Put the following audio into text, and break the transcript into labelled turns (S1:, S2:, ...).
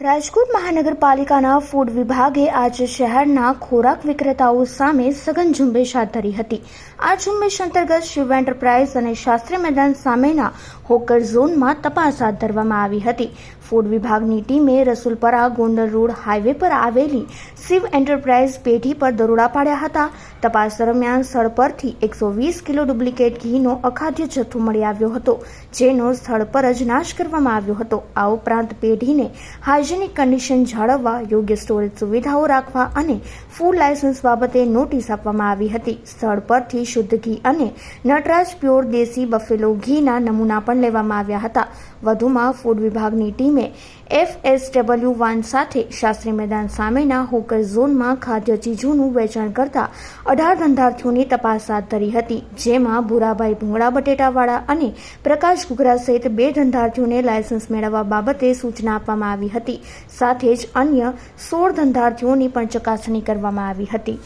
S1: રાજકોટ મહાનગરપાલિકાના ફૂડ વિભાગે આજે શહેરના ખોરાક વિક્રેતાઓ સામે સઘન ઝુંબેશ હાથ ધરી હતી. આ ઝુંબેશ અંતર્ગત શિવ એન્ટરપ્રાઇઝ અને શાસ્ત્રી મેદાન સામેના હોકર ઝોનમાં તપાસ હાથ ધરવામાં આવી હતી. ફૂડ વિભાગની ટીમે રસુલપરા, ગોંડલ રોડ હાઈવે પર આવેલી શિવ એન્ટરપ્રાઇઝ પેઢી પર દરોડા પાડ્યા હતા. તપાસ દરમિયાન સ્થળ પરથી એકસો વીસ કિલો ડુપ્લિકેટ ઘીનો અખાદ્ય જથ્થો મળી આવ્યો હતો, જેનો સ્થળ પર જ નાશ કરવામાં આવ્યો હતો. આ ઉપરાંત પેઢીને હાઇજેનિક કન્ડિશન જાળવવા યોગ્ય સ્ટોરેજ સુવિધાઓ રાખવા અને ફૂડ લાયસન્સ બાબતે નોટિસ આપવામાં આવી હતી. સ્થળ પરથી શુદ્ધ ઘી અને નટરાજ પ્યોર દેશી બફેલો ઘીના નમૂના પણ લેવામાં આવ્યા હતા. વધુમાં ફૂડ વિભાગની ટીમે એફએસડબલ્યુ વાન સાથે શાસ્ત્રી મેદાન સામેના હોકર ઝોનમાં ખાદ્ય ચીજોનું વેચાણ કરતા અઢાર ધંધાર્થીઓની તપાસ હાથ ધરી હતી, જેમાં ભૂરાભાઈ ભૂંગળા બટેટાવાળા અને પ્રકાશ ઘુઘરા સહિત બે ધંધાર્થીઓને લાયસન્સ મેળવવા બાબતે સૂચના આપવામાં આવી હતી. સાથે જ અન્ય સોળ ધંધાર્થીઓની પણ ચકાસણી કરવામાં આવી હતી.